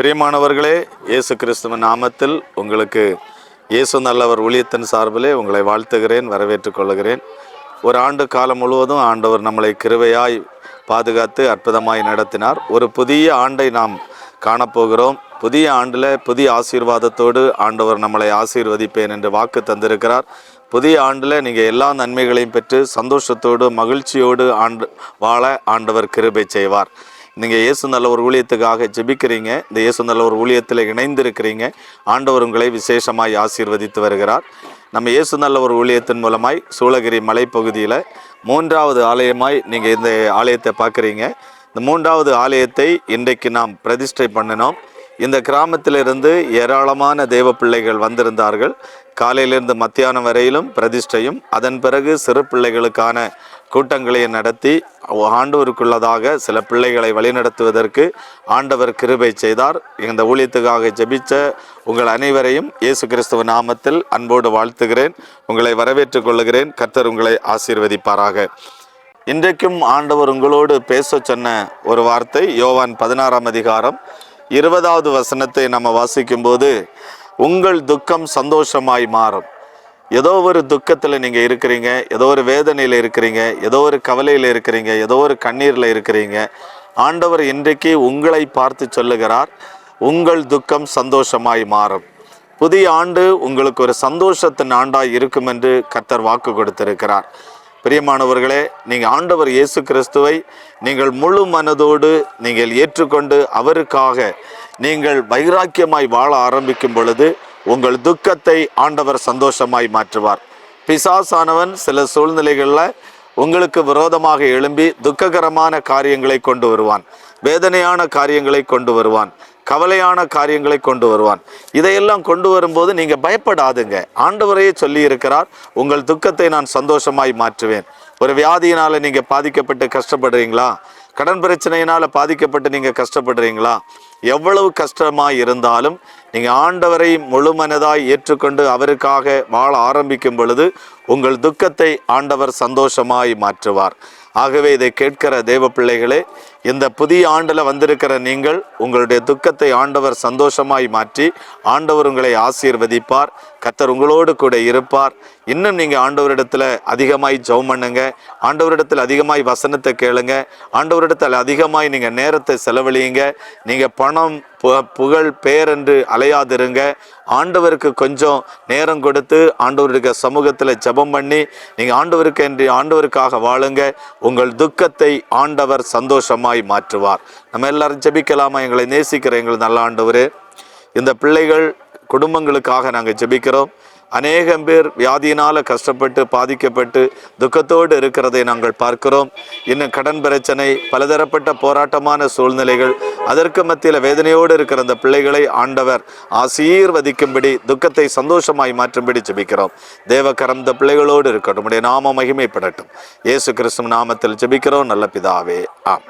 பிரியமானவர்களே இயேசு கிறிஸ்துவின் நாமத்தில் உங்களுக்கு இயேசு நல்லவர் ஊழியத்தின் சார்பிலே உங்களை வாழ்த்துகிறேன் வரவேற்றுக் கொள்கிறேன். ஒரு ஆண்டு காலம் முழுவதும் ஆண்டவர் நம்மளை கிருவையாய் பாதுகாத்து அற்புதமாய் நடத்தினார். ஒரு புதிய ஆண்டை நாம் காணப்போகிறோம். புதிய ஆண்டில் புதிய ஆசீர்வாதத்தோடு ஆண்டவர் நம்மளை ஆசீர்வதிப்பேன் என்று வாக்கு தந்திருக்கிறார். புதிய ஆண்டில் நீங்கள் எல்லா நன்மைகளையும் பெற்று சந்தோஷத்தோடு மகிழ்ச்சியோடு ஆண்டு வாழ ஆண்டவர் கிருபை செய்வார். நீங்கள் இயேசு நல்ல ஒரு ஊழியத்துக்காக ஜெபிக்கிறீங்க. இந்த இயேசு நல்ல ஒரு ஊழியத்தில் இணைந்திருக்கிறீங்க. ஆண்டவர் உங்களை விசேஷமாய் ஆசீர்வதித்து வருகிறார். நம்ம இயேசு நல்ல ஒரு ஊழியத்தின் மூலமாய் சூளகிரி மலைப்பகுதியில் மூன்றாவது ஆலயமாய் நீங்கள் இந்த ஆலயத்தை பார்க்குறீங்க. இந்த மூன்றாவது ஆலயத்தை இன்றைக்கு நாம் பிரதிஷ்டை பண்ணினோம். இந்த கிராமத்திலிருந்து ஏராளமான தேவ பிள்ளைகள் வந்திருந்தார்கள். காலையிலிருந்து மத்தியானம் வரையிலும் பிரதிஷ்டையும் அதன் பிறகு சிறு பிள்ளைகளுக்கான கூட்டங்களை நடத்தி ஆண்டவருக்குள்ளதாக சில பிள்ளைகளை வழிநடத்துவதற்கு ஆண்டவர் கிருபை செய்தார். இந்த ஊழியத்துக்காக ஜெபிச்ச உங்கள் அனைவரையும் இயேசு கிறிஸ்துவ நாமத்தில் அன்போடு வாழ்த்துகிறேன். உங்களை வரவேற்றுக் கொள்கிறேன். கர்த்தர் உங்களை ஆசீர்வதிப்பாராக. இன்றைக்கும் ஆண்டவர் உங்களோடு பேச சொன்ன ஒரு வார்த்தை யோவான் பதினாறாம் அதிகாரம் இருபதாவது வசனத்தை நம்ம வாசிக்கும்போது உங்கள் துக்கம் சந்தோஷமாய் மாறும். ஏதோ ஒரு துக்கத்தில் நீங்கள் இருக்கிறீங்க ஏதோ ஒரு வேதனையில் இருக்கிறீங்க ஏதோ ஒரு கவலையில் இருக்கிறீங்க ஏதோ ஒரு கண்ணீரில் இருக்கிறீங்க. ஆண்டவர் இன்றைக்கு உங்களை பார்த்து சொல்லுகிறார் உங்கள் துக்கம் சந்தோஷமாய் மாறும். புதிய ஆண்டு உங்களுக்கு ஒரு சந்தோஷத்தின் ஆண்டாய் இருக்கும் என்று கர்த்தர் வாக்கு கொடுத்திருக்கிறார். பிரியமானவர்களே நீங்கள் ஆண்டவர் இயேசு கிறிஸ்துவை நீங்கள் முழு மனதோடு நீங்கள் ஏற்றுக்கொண்டு அவருக்காக நீங்கள் வைராக்கியமாய் வாழ ஆரம்பிக்கும் பொழுது உங்கள் துக்கத்தை ஆண்டவர் சந்தோஷமாய் மாற்றுவார். பிசாசானவன் சில சூழ்நிலைகளில் உங்களுக்கு விரோதமாக எழும்பி துக்ககரமான காரியங்களை கொண்டு வருவான். வேதனையான காரியங்களை கொண்டு வருவான். கவலையான காரியங்களை கொண்டு வருவான். இதையெல்லாம் கொண்டு வரும்போது நீங்க பயப்படாதுங்க. ஆண்டவரையே சொல்லி இருக்கிறார் உங்கள் துக்கத்தை நான் சந்தோஷமாய் மாற்றுவேன். ஒரு வியாதியினால நீங்க பாதிக்கப்பட்டு கஷ்டப்படுறீங்களா? கடன் பிரச்சனையினால பாதிக்கப்பட்டு நீங்க கஷ்டப்படுறீங்களா? எவ்வளவு கஷ்டமாக இருந்தாலும் நீங்கள் ஆண்டவரை முழுமனதாய் ஏற்றுக்கொண்டு அவருக்காக வாழ ஆரம்பிக்கும் பொழுது உங்கள் துக்கத்தை ஆண்டவர் சந்தோஷமாய் மாற்றுவார். ஆகவே இதை கேட்கிற தேவ பிள்ளைகளே இந்த புதிய ஆண்டில் வந்திருக்கிற நீங்கள் உங்களுடைய துக்கத்தை ஆண்டவர் சந்தோஷமாய் மாற்றி ஆண்டவர் உங்களை ஆசீர்வதிப்பார் கத்தர் உங்களோடு கூட இருப்பார். இன்னும் நீங்கள் ஆண்டவரிடத்தில் அதிகமாய் ஜெபம் பண்ணுங்க ஆண்டவரிடத்தில் அதிகமாய் வசனத்தை கேளுங்க ஆண்டவரிடத்தில் அதிகமாய் நீங்கள் நேரத்தை செலவழியுங்க நீங்கள் பணம் புகழ் பேர் என்று அலையாதிருங்க. ஆண்டவருக்கு கொஞ்சம் நேரம் கொடுத்து ஆண்டவருடைய சமூகத்தில் ஜெபம் பண்ணி நீங்கள் ஆண்டவருக்கு என்று ஆண்டவருக்காக வாழுங்க. உங்கள் துக்கத்தை ஆண்டவர் சந்தோஷமாய் மாற்றுவார். நம்ம எல்லாரும் ஜெபிக்கலாமா? எங்களை நேசிக்கிற எங்கள் நல்ல ஆண்டவர். இந்த பிள்ளைகள் குடும்பங்களுக்காக நாங்கள் ஜெபிக்கிறோம். அநேகம் பேர் வியாதியினால் கஷ்டப்பட்டு பாதிக்கப்பட்டு துக்கத்தோடு இருக்கிறதை நாங்கள் பார்க்கிறோம். இன்னும் கடன் பிரச்சனை பலதரப்பட்ட போராட்டமான சூழ்நிலைகள் அதற்கு மத்தியில் வேதனையோடு இருக்கிற அந்த பிள்ளைகளை ஆண்டவர் ஆசீர்வதிக்கும்படி துக்கத்தை சந்தோஷமாய் மாற்றும்படி ஜெபிக்கிறோம். தேவக்கரம் இந்த பிள்ளைகளோடு இருக்கட்டும். உடைய நாம மகிமைப்படட்டும். இயேசு கிறிஸ்து நாமத்தில் ஜெபிக்கிறோம். நல்ல பிதாவே. ஆம்